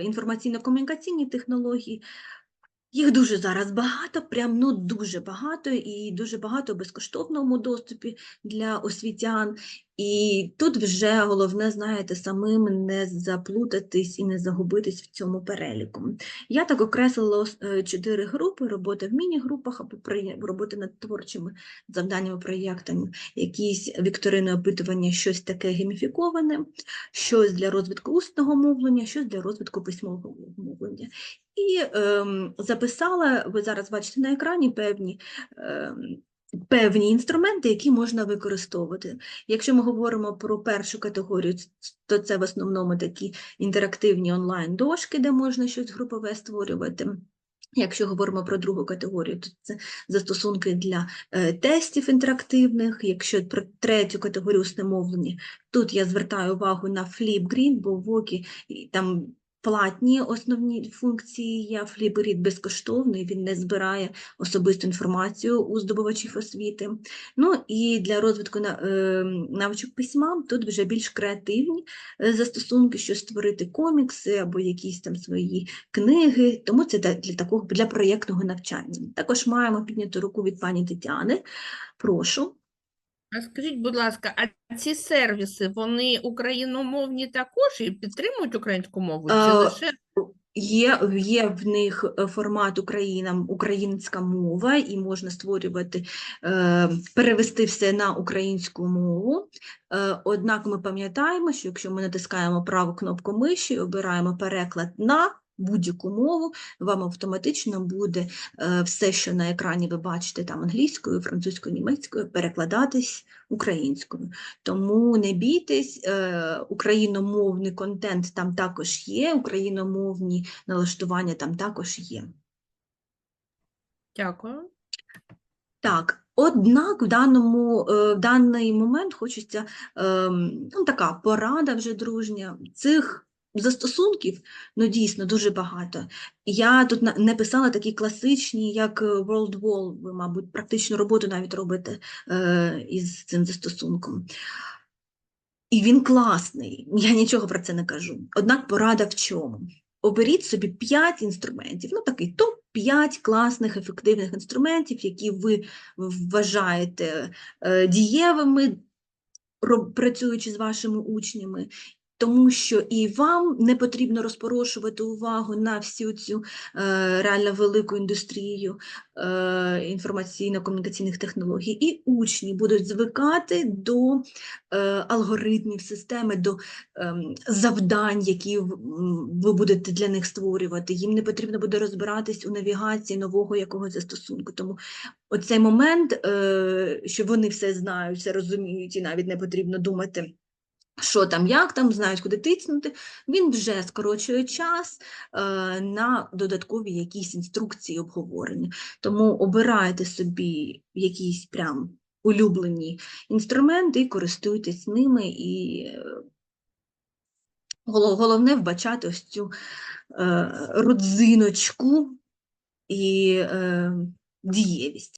інформаційно-комунікаційні технології. Їх дуже зараз багато, прям ну дуже багато, і дуже багато в безкоштовному доступі для освітян. І тут вже головне, знаєте, самим не заплутатись і не загубитись в цьому переліку. Я так окреслила е, чотири групи: робота в міні-групах або робота над творчими завданнями, проєктами, якісь вікторини опитування, щось таке гейміфіковане, щось для розвитку усного мовлення, щось для розвитку письмового мовлення. І ем, записала, ви зараз бачите на екрані певні. Ем, Певні інструменти, які можна використовувати. Якщо ми говоримо про першу категорію, то це в основному такі інтерактивні онлайн-дошки, де можна щось групове створювати. Якщо говоримо про другу категорію, то це застосунки для е, тестів інтерактивних. Якщо про третю категорію усне тут я звертаю увагу на Flipgrid, бо в Вокі там платні основні функції є, Flipgrid безкоштовний, він не збирає особисту інформацію у здобувачів освіти. Ну і для розвитку е, навичок письма тут вже більш креативні е, застосунки, що створити комікси або якісь там свої книги, тому це для такого для проєктного навчання. Також маємо підняту руку від пані Тетяни. Прошу. А скажіть, будь ласка, а ці сервіси, вони україномовні також і підтримують українську мову? Чи Е, лише Є, є в них е, формат Україна, українська мова, і можна створювати, е, перевести все на українську мову. Е, однак ми пам'ятаємо, що якщо ми натискаємо праву кнопку миші, обираємо переклад на будь-яку мову, вам автоматично буде е, все, що на екрані ви бачите там англійською, французькою, німецькою, перекладатись українською. Тому не бійтесь, е, україномовний контент там також є, україномовні налаштування там також є. дякую? Так, однак в даному, е, в даний момент хочеться ем, ну, така порада вже дружня. Цих застосунків ну, дійсно дуже багато. Я тут не писала такі класичні, як е, World Wall, ви, мабуть, практичну роботу навіть робите е, із цим застосунком. І він класний, я нічого про це не кажу. Однак порада в чому? Оберіть собі 5 інструментів, ну такий топ-5 класних, ефективних інструментів, які ви вважаєте е, дієвими, працюючи з вашими учнями. Тому що і вам не потрібно розпорошувати увагу на всю цю е, реально велику індустрію е, інформаційно-комунікаційних технологій, і учні будуть звикати до е, алгоритмів системи, до ем, завдань, які ви будете для них створювати. Їм не потрібно буде розбиратись у навігації нового якогось застосунку. Тому оцей момент, що вони все знають, все розуміють, і навіть не потрібно думати. Що там, як там, знають, куди тиснути, він вже скорочує час е, на додаткові якісь інструкції обговорення. Тому обирайте собі якісь прям улюблені інструменти і користуйтесь ними, і е, головне вбачати ось цю е, родзиночку і дієвість.